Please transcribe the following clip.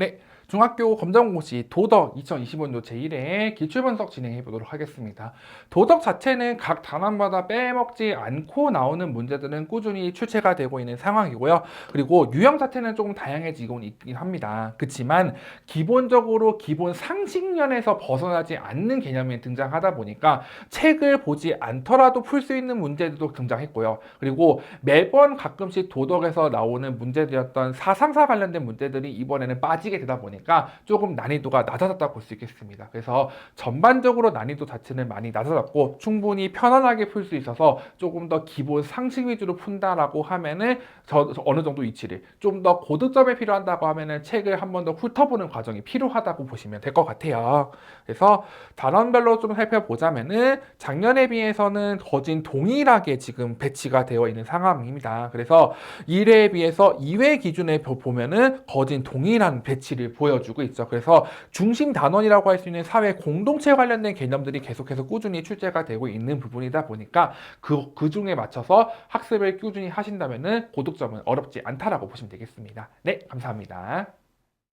네, 중학교 검정고시 도덕 2025년도 제1회 기출분석 진행해 보도록 하겠습니다. 도덕 자체는 각 단원마다 빼먹지 않고 나오는 문제들은 꾸준히 출제가 되고 있는 상황이고요. 그리고 유형 자체는 조금 다양해지고 있긴 합니다. 그렇지만 기본적으로 기본 상식면에서 벗어나지 않는 개념이 등장하다 보니까 책을 보지 않더라도 풀 수 있는 문제들도 등장했고요. 그리고 매번 가끔씩 도덕에서 나오는 문제들이었던 사상사 관련된 문제들이 이번에는 빠지게 되다 보니까 조금 난이도가 낮아졌다고 볼 수 있겠습니다. 그래서 전반적으로 난이도 자체는 많이 낮아졌고 충분히 편안하게 풀 수 있어서 조금 더 기본 상식 위주로 푼다라고 하면은 저, 저 어느 정도 위치를 좀 더 고득점에 필요한다고 하면은 책을 한 번 더 훑어보는 과정이 필요하다고 보시면 될 것 같아요. 그래서 단원별로 좀 살펴보자면은 작년에 비해서는 거진 동일하게 지금 배치가 되어 있는 상황입니다. 그래서 1회에 비해서 2회 기준에 보- 보면은 거진 동일한 배치를 보여 주고 있죠. 그래서 중심 단원이라고 할 수 있는 사회 공동체 관련된 개념들이 계속해서 꾸준히 출제가 되고 있는 부분이다 보니까 그, 그 중에 맞춰서 학습을 꾸준히 하신다면은 고득점은 어렵지 않다라고 보시면 되겠습니다. 네, 감사합니다.